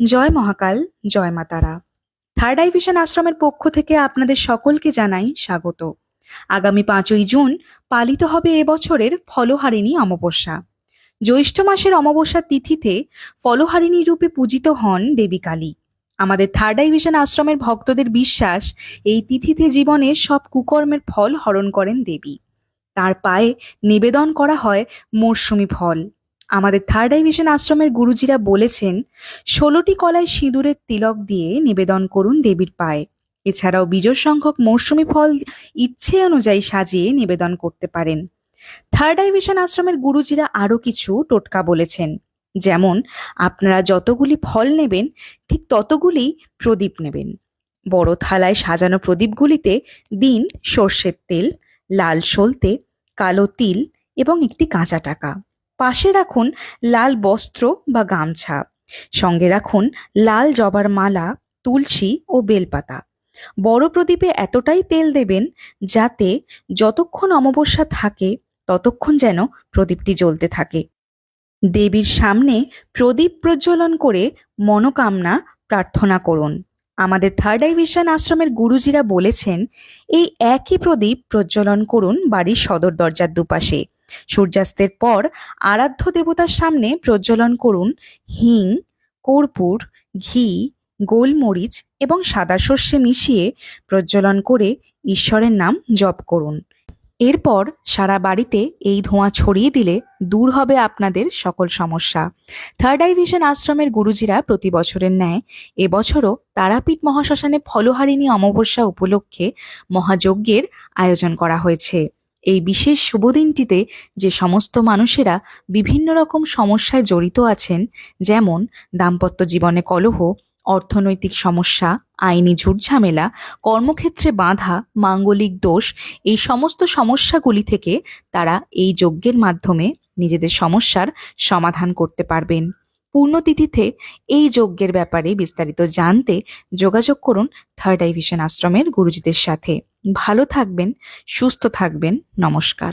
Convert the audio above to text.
জয় মহাকাল, জয় মা তারা। Third eye vision আশ্রমের পক্ষ থেকে আপনাদের সকলকে জানাই স্বাগত। আগামী পাঁচই জুন পালিত হবে এবছরের ফলহারিণী অমাবস্যা। জ্যৈষ্ঠ মাসের অমাবস্যা তিথিতে ফলহারিণী রূপে পূজিত হন দেবী কালী। আমাদের থার্ড আই ভিশন আশ্রমের ভক্তদের বিশ্বাস, এই তিথিতে জীবনের সব কুকর্মের ফল হরণ করেন দেবী। তার পায়ে নিবেদন করা হয় মরশুমি ফল। আমাদের থার্ড আই ভিশন আশ্রমের গুরুজিরা বলেছেন, ষোলোটি কলায় সিঁদুরের তিলক দিয়ে নিবেদন করুন দেবীর পায়ে। এছাড়াও বিজয় সংখ্যক মৌসুমি ফল ইচ্ছে অনুযায়ী সাজিয়ে নিবেদন করতে পারেন। থার্ড আই ভিশন আশ্রমের গুরুজিরা আরও কিছু টোটকা বলেছেন, যেমন, আপনারা যতগুলি ফল নেবেন, ঠিক ততগুলি প্রদীপ নেবেন। বড় থালায় সাজানো প্রদীপগুলিতে দিন সর্ষের তেল, লাল সলতে, কালো তিল এবং একটি কাঁচা টাকা। পাশে রাখুন লাল বস্ত্র বা গামছা। সঙ্গে রাখুন লাল জবার মালা, তুলসী ও বেলপাতা। বড় প্রদীপে এতটাই তেল দেবেন যাতে যতক্ষণ অমাবস্যা থাকে, ততক্ষণ যেন প্রদীপটি জ্বলতে থাকে। দেবীর সামনে প্রদীপ প্রজ্বলন করে মনোকামনা প্রার্থনা করুন। আমাদের থার্ড আই ভিশন আশ্রমের গুরুজিরা বলেছেন, এই একই প্রদীপ প্রজ্বলন করুন বাড়ির সদর দরজার দুপাশে। সূর্যাস্তের পর আরাধ্য দেবতার সামনে প্রজ্বলন করুন হিং, কর্পূর, ঘি, গোলমরিচ এবং সাদা সর্ষে মিশিয়ে প্রজ্বলন করে ঈশ্বরের নাম জপ করুন। এরপর সারা বাড়িতে এই ধোঁয়া ছড়িয়ে দিলে দূর হবে আপনাদের সকল সমস্যা। থার্ড আই ভিশন আশ্রমের গুরুজিরা প্রতি বছরের ন্যায় এবছরও তারাপীঠ মহাশ্মশানে ফলহারিণী অমাবস্যা উপলক্ষে মহাযজ্ঞের আয়োজন করা হয়েছে। এই বিশেষ শুভ দিনটিতে যে সমস্ত মানুষেরা বিভিন্ন রকম সমস্যায় জড়িত আছেন, যেমন দাম্পত্য জীবনে কলহ, অর্থনৈতিক সমস্যা, আইনি ঝুটঝামেলা, কর্মক্ষেত্রে বাধা, মাঙ্গলিক দোষ, এই সমস্ত সমস্যাগুলি থেকে তারা এই যজ্ঞের মাধ্যমে নিজেদের সমস্যার সমাধান করতে পারবেন। পূর্ণতিথিতে এই যজ্ঞের ব্যাপারে বিস্তারিত জানতে যোগাযোগ করুন থার্ড আই ভিশন আশ্রমের গুরুজিদের সাথে। ভালো থাকবেন, সুস্থ থাকবেন, নমস্কার।